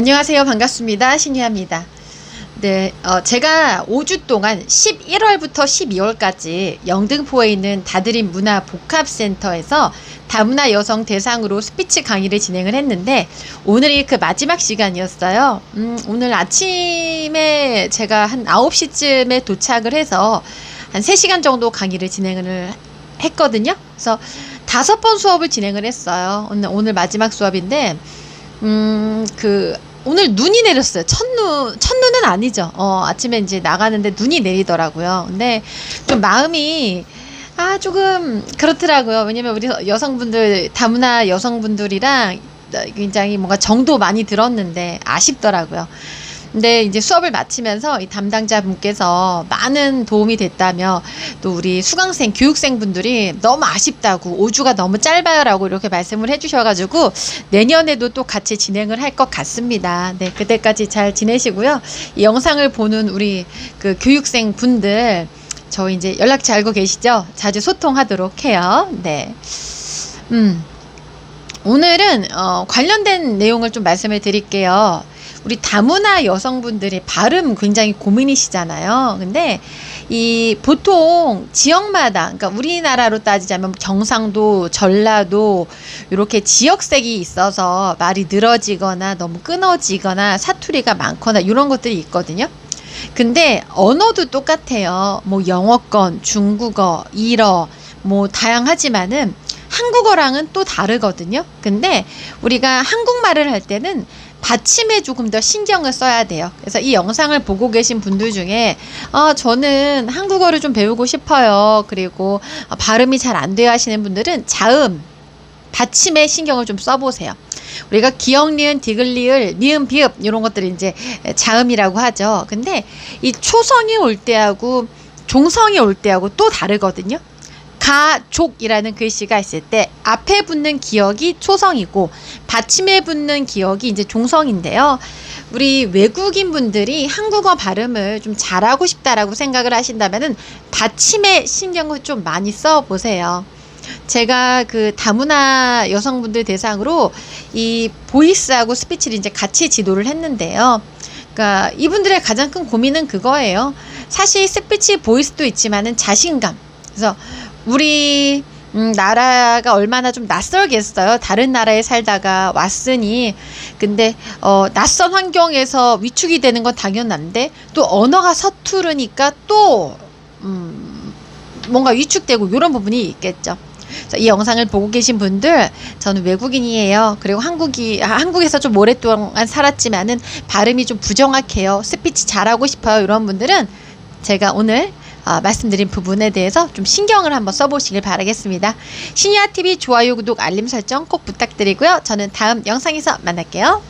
안녕하세요. 반갑습니다. 신희아입니다. 네, 어, 제가 5주 동안 11월부터 12월까지 영등포에 있는 다드림 문화 복합센터에서 다문화 여성 대상으로 스피치 강의를 진행을 했는데 오늘이 그 마지막 시간이었어요. 음, 오늘 아침에 제가 한 9시쯤에 도착을 해서 한 3시간 정도 강의를 진행을 했거든요. 그래서 다섯 번 수업을 진행을 했어요. 오늘, 오늘 마지막 수업인데 음, 그, 오늘 눈이 내렸어요. 첫눈, 첫눈은 아니죠. 어, 아침에 이제 나가는데 눈이 내리더라고요. 근데 좀 마음이, 아, 조금 그렇더라고요. 왜냐면 우리 여성분들, 다문화 여성분들이랑 굉장히 뭔가 정도 많이 들었는데 아쉽더라고요. 근데 이제 수업을 마치면서 이 담당자분께서 많은 도움이 됐다며 또 우리 수강생, 교육생분들이 너무 아쉽다고 5주가 너무 짧아요라고 이렇게 말씀을 해주셔가지고 내년에도 또 같이 진행을 할 것 같습니다. 네, 그때까지 잘 지내시고요. 이 영상을 보는 우리 그 교육생 분들 저 이제 연락처 알고 계시죠? 자주 소통하도록 해요. 네. 음. 오늘은 어, 관련된 내용을 좀 말씀을 드릴게요. 우리 다문화 여성분들의 발음 굉장히 고민이시잖아요. 근데 이 보통 지역마다 그러니까 우리나라로 따지자면 경상도, 전라도 이렇게 지역색이 있어서 말이 늘어지거나 너무 끊어지거나 사투리가 많거나 이런 것들이 있거든요. 근데 언어도 똑같아요. 뭐 영어권, 중국어, 일어 뭐 다양하지만은 한국어랑은 또 다르거든요. 근데 우리가 한국말을 할 때는 받침에 조금 더 신경을 써야 돼요. 그래서 이 영상을 보고 계신 분들 중에 어, 저는 한국어를 좀 배우고 싶어요. 그리고 어, 발음이 잘 안 돼요 하시는 분들은 자음, 받침에 신경을 좀 써보세요. 우리가 기역, 니은, 디귿 리을, 미음, 비읍 이런 것들이 이제 자음이라고 하죠. 근데 이 초성이 올 때하고 종성이 올 때하고 또 다르거든요. 가족이라는 글씨가 있을 때 앞에 붙는 기억이 초성이고 받침에 붙는 기억이 이제 종성인데요. 우리 외국인 분들이 한국어 발음을 좀 잘하고 싶다라고 생각을 하신다면은 받침에 신경을 좀 많이 써 보세요. 제가 그 다문화 여성분들 대상으로 이 보이스하고 스피치를 이제 같이 지도를 했는데요. 그러니까 이분들의 가장 큰 고민은 그거예요. 사실 스피치 보이스도 있지만은 자신감. 그래서 우리 음, 나라가 얼마나 좀 낯설겠어요. 다른 나라에 살다가 왔으니. 근데, 어, 낯선 환경에서 위축이 되는 건 당연한데, 또 언어가 서투르니까 또, 음, 뭔가 위축되고 이런 부분이 있겠죠. 이 영상을 보고 계신 분들, 저는 외국인이에요. 그리고 한국이, 아, 한국에서 좀 오랫동안 살았지만은 발음이 좀 부정확해요. 스피치 잘하고 싶어요. 이런 분들은 제가 오늘 어, 말씀드린 부분에 대해서 좀 신경을 한번 써보시길 바라겠습니다. 신이아TV 좋아요, 구독, 알림 설정 꼭 부탁드리고요. 저는 다음 영상에서 만날게요.